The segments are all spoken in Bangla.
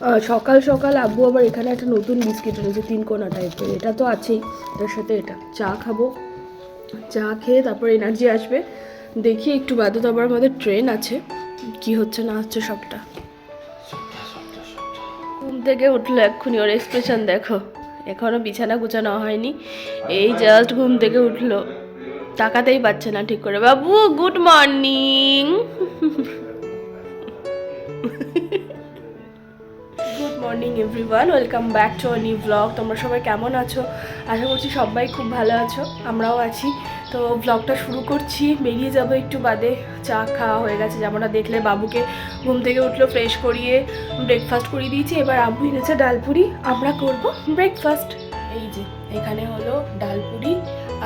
সকাল সকাল আব্বু আবার এখানে একটা নতুন বিস্কিট এনেছে তিন কোনা টাইপের এটা তো আছেই, তার সাথে এটা। চা খাব। চা খেয়ে তারপর এনার্জি আসবে। দেখি একটু বাদে তো আবার আমাদের ট্রেন আছে। কি হচ্ছে, না হচ্ছে সবটা। ঘুম থেকে উঠল এক্ষুনি, ওর এক্সপ্রেশন দেখো। এখনও বিছানা গুছানো হয়নি। এই জাস্ট ঘুম থেকে উঠল। তাকাতেই পাচ্ছে না ঠিক করে। বাবু good morning morning everyone welcome back to new blog তোমরা সবাই কেমন আছো? আশা করছি সবাই খুব ভালো আছো। আমরাও আছি। তো ব্লগটা শুরু করছি। বেরিয়ে যাব একটু বাদে। চা খাওয়া হয়ে গেছে। যেমনটা দেখলে বাবুকে ঘুম থেকে উঠল ফ্রেশ করিয়ে ব্রেকফাস্ট করিয়ে দিয়েছি। এবার আব্বু এনেছে ডালপুরি আমরা করব ব্রেকফাস্ট এই যে, এখানে হলো ডালপুরি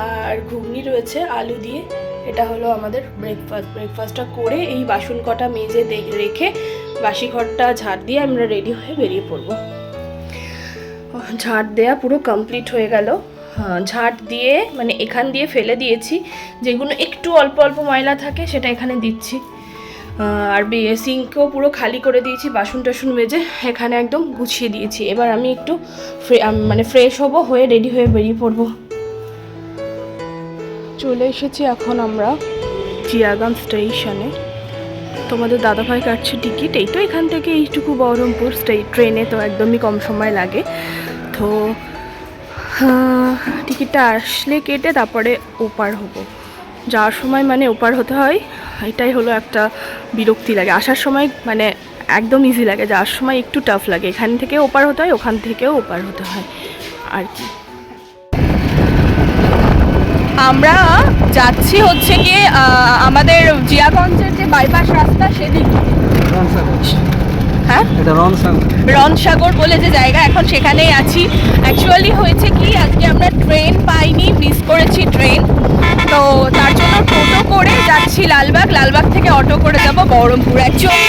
আর ঘুগনি রয়েছে আলু দিয়ে। এটা হলো আমাদের ব্রেকফাস্ট ব্রেকফাস্টটা করে এই বাসন কটা মেজে রেখে বাসি ঘরটা ঝাড় দিয়ে আমরা রেডি হয়ে বেরিয়ে পড়ব। ঝাড় দেয়া পুরো কমপ্লিট হয়ে গেল। হ্যাঁ, ঝাড় দিয়ে মানে এখান দিয়ে ফেলে দিয়েছি। যেগুলো একটু অল্প অল্প ময়লা থাকে সেটা এখানে দিচ্ছি। আহ, আর সিঙ্কও পুরো খালি করে দিয়েছি বাসন টাসন মেজে এখানে একদম গুছিয়ে দিয়েছি। এবার আমি একটু মানে ফ্রেশ হব হয়ে রেডি হয়ে বেরিয়ে পড়ব। চলে এসেছি এখন আমরা চিয়াগাম স্টেশনে। তোমাদের দাদাভাই কাটছে টিকিট, এই তো এখান থেকে এইটুকু বহরমপুর ট্রেনে তো একদমই কম সময় লাগে। তো টিকিটটা আসলে কেটে তারপরে ওপার হব। যাওয়ার সময় মানে ওপার হতে হয়, এটাই হলো একটা বিরক্তি লাগে। আসার সময় মানে একদম ইজি লাগে, যাওয়ার সময় একটু টাফ লাগে। এখান থেকে ওপার হতে হয়, ওখান থেকেও ওপার হতে হয়। আর কি। আমরা যাচ্ছি হচ্ছে গিয়ে আহ, আমাদের জিয়াগঞ্জের যে বাইপাস রাস্তা সেদিকে। হ্যাঁ? রনসাগর বলে যে জায়গা এখন সেখানেই আছি। অ্যাকচুয়ালি হয়েছে কি আজকে আমরা ট্রেন পাইনি মিস করেছি ট্রেন তো তার জন্য টোটো করে যাচ্ছি লালবাগ। লালবাগ থেকে অটো করে যাব বহরমপুর। অ্যাকচুয়ালি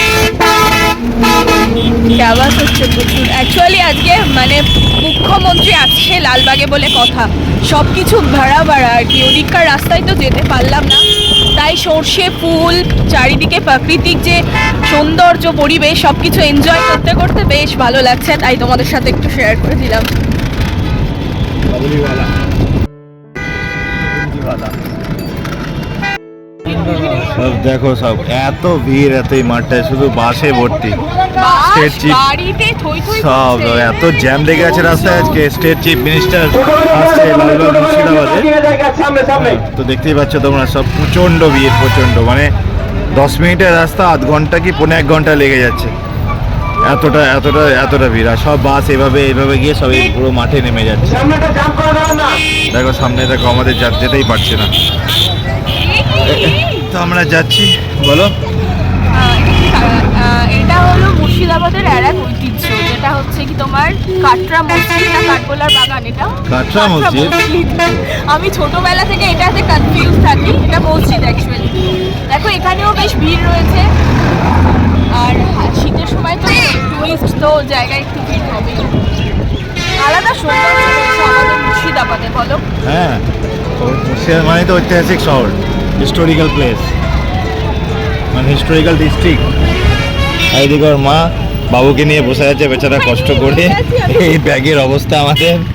আওয়াজ হচ্ছে প্রচুর। অ্যাকচুয়ালি আজকে মানে মুখ্যমন্ত্রী আসছে লালবাগে বলে কথা। সব কিছু ভাড়া ভাড়া, আর কি, ওদিককার রাস্তায় তো যেতে পারলাম না। তাই সর্ষে, ফুল, চারিদিকে প্রাকৃতিক যে সৌন্দর্য, পরিবেশ সব কিছু এনজয় করতে করতে বেশ ভালো লাগছে। তাই তোমাদের সাথে একটু শেয়ার করে দিলাম। সব দেখো সব এত ভিড় এত এই মাঠটায় শুধু বাসে ভর্তি। থই থই সব এত জ্যাম লেগে আছে রাস্তায় আজকে স্টেট চিফ মিনিস্টার আসছে লালবাগ মুর্শিদাবাদে। তো দেখতেই পাচ্ছ তোমরা সব প্রচণ্ড ভিড় প্রচণ্ড। মানে দশ মিনিটের রাস্তা আধ ঘণ্টা কি পনেরো এক ঘণ্টা লেগে যাচ্ছে। এতটা এতটা এতটা ভিড়। আর সব বাস এভাবে এভাবে গিয়ে সব এই পুরো মাঠে নেমে যাচ্ছে। দেখো সামনে দেখো আমাদের যেতেই পারছে না। তো আমরা যাচ্ছি। বলো। এটা হলো মুর্শিদাবাদের আর এক ঐতিহ্য যেটা হচ্ছে কি তোমার কাটরা মসজিদ না কাঠগোলার বাগান এটা কাটরা মসজিদ? আমি ছোটবেলা থেকে এটাতে কনফিউজ থাকি এটা মসজিদ অ্যাকচুয়ালি দেখো এখানেও বেশ ভিড় রয়েছে। আর শীতের সময় তো টুরিস্ট তো জায়গায় একটু ভিড় হবেই। আলাদা সৌন্দর্য রয়েছে আমাদের মুর্শিদাবাদে বলো। হ্যাঁ মুর্শিদাবাদ মানে তো ঐতিহাসিক শহর। হিস্টোরিক্যাল প্লেস মানে হিস্টোরিক্যাল ডিস্ট্রিক্ট এইদিকে ওর মা বাবুকে নিয়ে বসে আছে বেচারা কষ্ট করে। এই ব্যাগের অবস্থা আমাদের।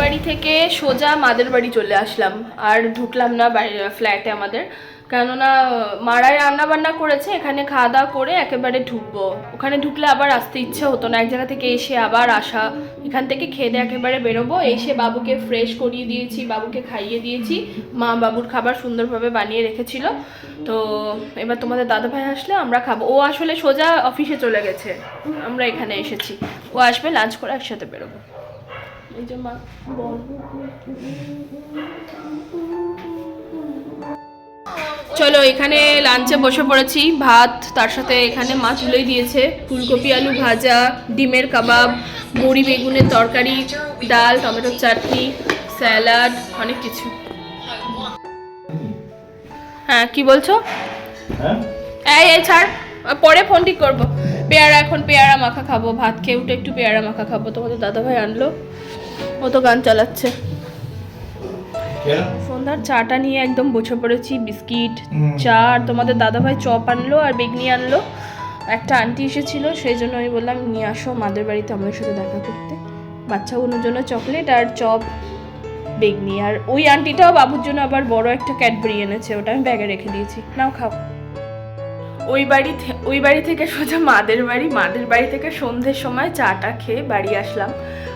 বাড়ি থেকে সোজা মাদের বাড়ি চলে আসলাম। আর ঢুকলাম না ফ্ল্যাটে আমাদের। কেননা, মারাই রান্না বান্না করেছে, এখানে খাওয়া দাওয়া করে একেবারে ঢুকবো। ওখানে ঢুকলে আবার আসতে ইচ্ছে হতো না, এক জায়গা থেকে এসে আবার আসা। এখান থেকে খেয়ে দিয়ে একেবারে বেরোবো, এসে বাবুকে ফ্রেশ করিয়ে দিয়েছি, বাবুকে খাইয়ে দিয়েছি। মা বাবুর খাবার সুন্দরভাবে বানিয়ে রেখেছিল। তো এবার তোমাদের দাদাভাই আসলে আমরা খাব। ও আসলে সোজা অফিসে চলে গেছে। আমরা এখানে এসেছি। ও আসবে লাঞ্চ করে একসাথে বেরোবো। এই যে মা চলো এখানে লাঞ্চে বসে পড়েছি। ভাত তার সাথে এখানে মা তুলেই দিয়েছে। ফুলকপি আলু ভাজা ডিমের কাবাব বড়ি বেগুনের তরকারি ডাল টমেটোর চাটনি স্যালাড অনেক কিছু। হ্যাঁ কি বলছো? এই এই ছাড়। পরে ফোন ঠিক করব। পেয়ারা এখন পেয়ারা মাখা খাব। ভাত খেয়ে উঠে একটু পেয়ারা মাখা খাব। তোমাদের দাদাভাই আনলো। ও তো গান চালাচ্ছে। সন্ধ্যার চাটা নিয়ে একদম বসে পড়েছি বিস্কিট চা আর তোমাদের দাদাভাই চপ আনলো আর বেগনি আনলো। একটা আন্টি এসেছিল সেই জন্য আমি বললাম নিয়ে আসো মাদের বাড়িতে আমাদের সাথে দেখা করতে। বাচ্চাগুলোর জন্য চকলেট আর চপ বেগনি। আর ওই আন্টিটাও বাবুর জন্য আবার বড় একটা ক্যাডবেরি এনেছে ওটা আমি ব্যাগে রেখে দিয়েছি। নাও খাও। ওই বাড়ি ওই বাড়ি থেকে সোজা মাদের বাড়ি। মাদের বাড়ি থেকে সন্ধ্যের সময় চাটা খেয়ে বাড়ি আসলাম।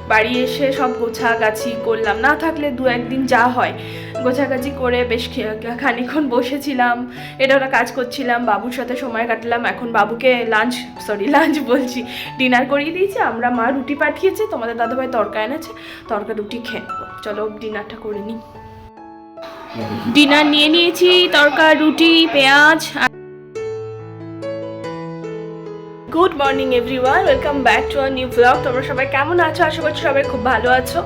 বাড়ি এসে সব গোছাগাছি করলাম। না থাকলে দু একদিন যা হয়। গোছাগাছি করে বেশ খে- খানিকক্ষণ বসেছিলাম। এটা ওটা কাজ করছিলাম। বাবুর সাথে সময় কাটলাম। এখন বাবুকে লাঞ্চ সরি লাঞ্চ বলছি। ডিনার করিয়ে দিয়েছি। আমরা মা রুটি পাঠিয়েছে। তোমাদের দাদাভাই তরকা এনেছে। তরকা রুটি খেয়ে নেব। চলো ডিনারটা করে নিই। ডিনার নিয়ে নিয়েছি। তরকা রুটি পেঁয়াজ good morning everyone welcome back to R new blog তোমরা সবাই কেমন আছো? আশা করছি সবাই খুব ভালো আছো।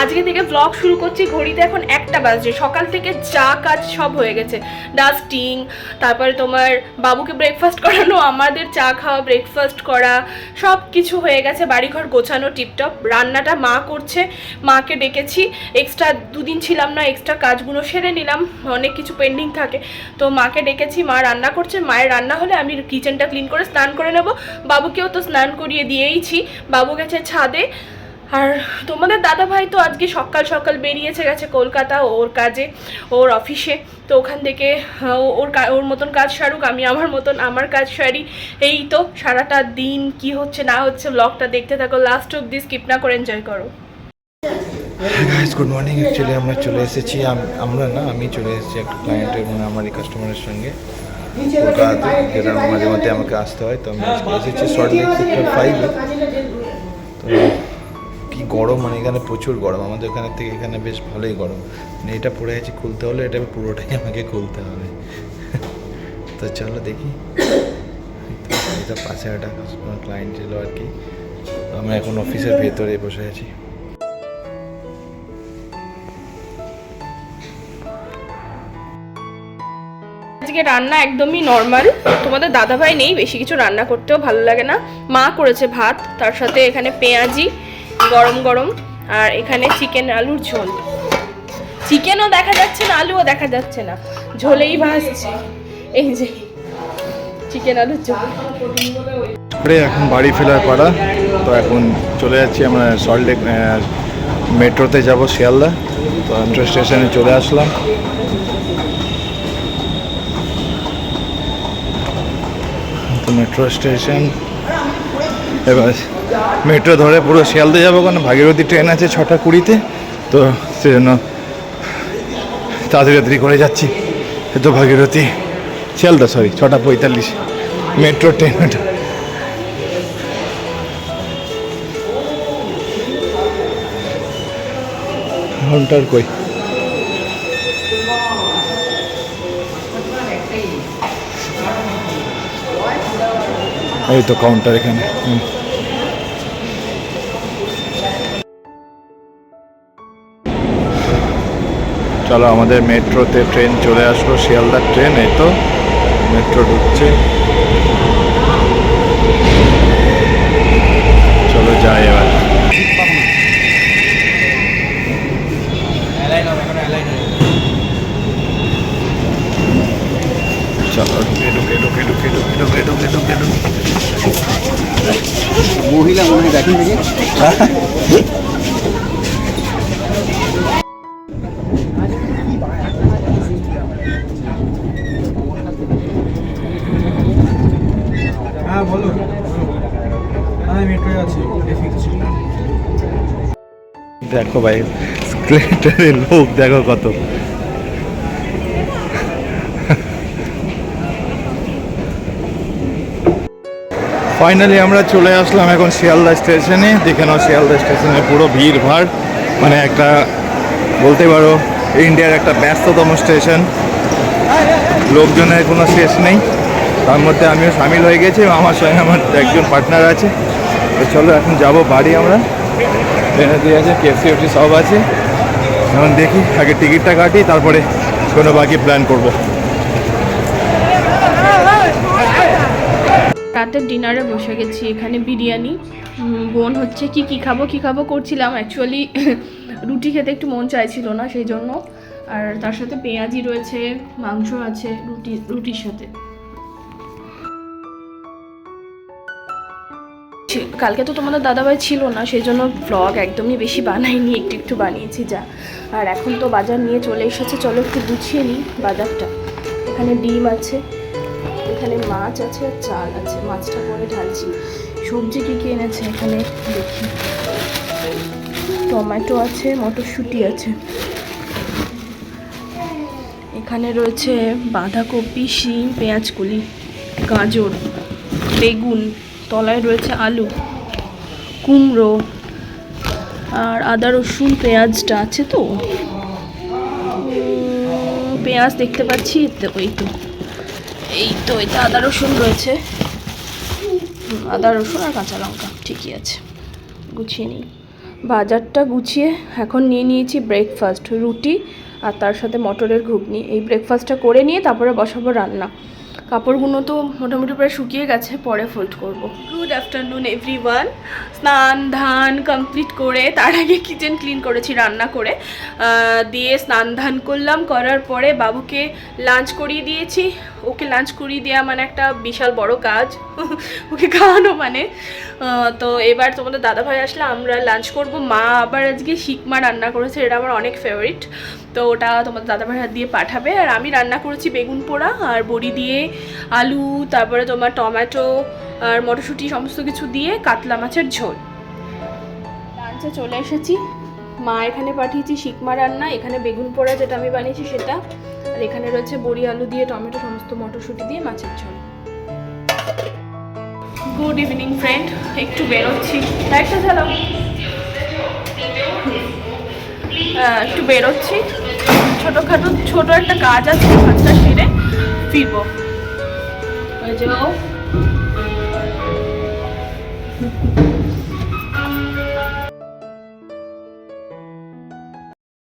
আজকে থেকে ব্লগ শুরু করছি। ঘড়িতে এখন একটা বাজে সকাল থেকে যা কাজ সব হয়ে গেছে। ডাস্টিং তারপরে তোমার বাবুকে ব্রেকফাস্ট করানো, আমাদের চা খাওয়া ব্রেকফাস্ট করা, সব কিছু হয়ে গেছে। বাড়িঘর গোছানো টিপটপ রান্নাটা মা করছে, মাকে ডেকেছি। এক্সট্রা দুদিন ছিলাম না এক্সট্রা কাজগুলো সেরে নিলাম। অনেক কিছু পেন্ডিং থাকে। তো মাকে ডেকেছি, মা রান্না করছে। মায়ের রান্না হলে আমি কিচেনটা ক্লিন করে স্নান করে নেব। বাবুকেও তো স্নান করিয়ে দিয়েইছি। বাবু গেছে ছাদে। আর তোমাদের দাদা ভাই তো আজকে সকাল সকাল বেরিয়েছে, গেছে কলকাতা ওর কাজে, ওর অফিসে। তো ওখান থেকে ওর ওর মতন কাজ সারুক, আমি আমার মতন আমার কাজ সারি। এই তো সারাটা দিন কি হচ্ছে, না হচ্ছে ব্লগটা দেখতে থাকো লাস্ট অব্দি স্কিপ না করে এনজয় করো। গুড মর্নিং অ্যাকচুয়ালি আমরা চলে এসেছি, আম- আমরা না, আমি চলে এসেছি একটা ক্লায়েন্টের মানে আমার এই কাস্টমারের সঙ্গে মাঝে মধ্যে আমাকে আসতে হয়, তো আমি এসেছি সেক্টর ফাইভে তো কি গরম মানে এখানে প্রচুর গরম। আমাদের এখানে থেকে এখানে বেশ ভালোই গরম। মানে এটা পড়ে আছি খুলতে হলে, এটা পুরোটাই আমাকে খুলতে হবে। তো চলো দেখি। এটা পাশে একটা ক্লায়েন্ট ছিল আর কি। আমরা এখন অফিসের ভেতরে বসে আছি। আজকে রান্না একদমই নর্মাল তোমাদের দাদাভাই নেই, বেশি কিছু রান্না করতেও ভালো লাগে না। মা করেছে ভাত, তার সাথে এখানে পেঁয়াজি গরম গরম। আর এখানে চিকেন আলুর ঝোল। চিকেনও দেখা যাচ্ছে না, আলুও দেখা যাচ্ছে না। ঝোলেই ভাসছে। এই যে, চিকেন আলুর ঝোল। এখন বাড়ি ফেরার পাড়া তো এখন চলে যাচ্ছি আমরা সল্টলেক মেট্রোতে যাব শিয়ালদা। তো মেট্রো স্টেশনে চলে আসলাম। তো মেট্রো স্টেশন এবার মেট্রো ধরে পুরো শিয়ালদা যাব কারণ ভাগীরথী ট্রেন আছে ছটা কুড়িতে, তো সেজন্য তাড়াতাড়ি তাড়াতাড়ি করে যাচ্ছি। তো ভাগীরথী শিয়ালদা সরি ছটা পঁয়তাল্লিশ, মেট্রো ট্রেন ওটা কাউন্টার কই? এই তো কাউন্টার এখানে, হুম। চলো আমাদের মেট্রোতে ট্রেন চলে আসলো শিয়ালদার ট্রেন এই তো মেট্রো ঢুকছে। চলো যাই এবার। চলো ঢুকে ঢুকে ঢুকে ঢুকে ঢুকে ঢুকে ঢুকে ঢুকে ঢুকে। মহিলা মনে হয় দেখেন দেখি দেখো ভাই স্প্লেন্ডারের লোক দেখো কত। ফাইনালি আমরা চলে আসলাম এখন শিয়ালদা স্টেশনে। দেখে নাও শিয়ালদা স্টেশনে পুরো ভিড় ভাড় মানে একটা, বলতে পারো, ইন্ডিয়ার একটা ব্যস্ততম স্টেশন। লোকজনের কোনো শেষ নেই। তার মধ্যে আমিও সামিল হয়ে গেছি। আমার সঙ্গে আমার একজন পার্টনার আছে। তো চলো এখন যাব বাড়ি আমরা। দিয়ে আছে কেএফসি এফসি সব আছে। এখন দেখি, আগে টিকিটটা কাটি, তারপরে কোনো বাকি প্ল্যান করব। রাতের ডিনারে বসে গেছি, এখানে বিরিয়ানি। বোন হচ্ছে, কি কি খাব কি খাব? করছিলাম। অ্যাকচুয়ালি রুটি খেতে একটু মন চাইছিল না, সেই জন্য। আর তার সাথে পেঁয়াজি রয়েছে, মাংস আছে রুটি, রুটির সাথে। কালকে তো তোমাদের দাদাভাই ছিল না সেই জন্য ব্লগ একদমই বেশি বানাইনি, একটু একটু বানিয়েছি যা। আর এখন তো বাজার নিয়ে চলে এসেছে, চলো একটু গুছিয়ে নিই বাজারটা। এখানে ডিম আছে, এখানে মাছ আছে আর চাল আছে, মাছটা পরে ঢালছি। সবজি কী কী এনেছে এখানে দেখি। টমেটো আছে, মটরশুঁটি আছে। এখানে রয়েছে বাঁধাকপি, শিম, পেঁয়াজকলি, গাজর, বেগুন। তলায় রয়েছে আলু, কুমড়ো আর আদা, রসুন পেঁয়াজটা আছে তো। পেঁয়াজ দেখতে পাচ্ছি ওই তো, এই তো। এটা আদা, রসুন রয়েছে। আদা, রসুন আর কাঁচা লঙ্কা, ঠিকই আছে। গুছিয়ে নিই। বাজারটা গুছিয়ে এখন নিয়ে নিয়েছি ব্রেকফাস্ট রুটি আর তার সাথে মটরের ঘুগনি। এই ব্রেকফাস্টটা করে নিয়ে তারপরে বসাবো রান্না। কাপড়গুলো তো মোটামুটি প্রায় শুকিয়ে গেছে, পরে ফোল্ড করব। গুড আফটারনুন এভরিওয়ান স্নান, ধান কমপ্লিট করে, তার আগে কিচেন ক্লিন করেছি, রান্না করে। দিয়ে স্নান ধান করলাম, করার পরে বাবুকে লাঞ্চ করিয়ে দিয়েছি। ওকে লাঞ্চ করিয়ে দেওয়া মানে একটা বিশাল বড় কাজ। ওকে খাওয়ানো মানে। তো এবার তোমাদের দাদাভাই আসলে আমরা লাঞ্চ করব। মা আবার আজকে শিকমা রান্না করেছে, এটা আমার অনেক ফেভারিট তো ওটা তোমাদের দাদাভাই হাত দিয়ে পাঠাবে। আর আমি রান্না করেছি বেগুন পোড়া আর বড়ি দিয়ে আলু, তারপরে তোমার টমেটো আর মটরশুঁটি সমস্ত কিছু দিয়ে কাতলা মাছের ঝোল। লাঞ্চে চলে এসেছি। মা এখানে পাঠিয়েছি শিকমা রান্না, এখানে বেগুন পোড়া যেটা আমি বানিয়েছি সেটা। আর এখানে রয়েছে বড়ি আলু দিয়ে টমেটো সমস্ত মটরশুঁটি দিয়ে মাছের ঝোল। গুড ইভিনিং ফ্রেন্ড একটু বেরোচ্ছি। লাইটটা চালাও আহ, একটু বেরোচ্ছি। ছোটোখাটো ছোট একটা কাজ আছে কাজটা সেরে ফিরবো। ওই যে ও।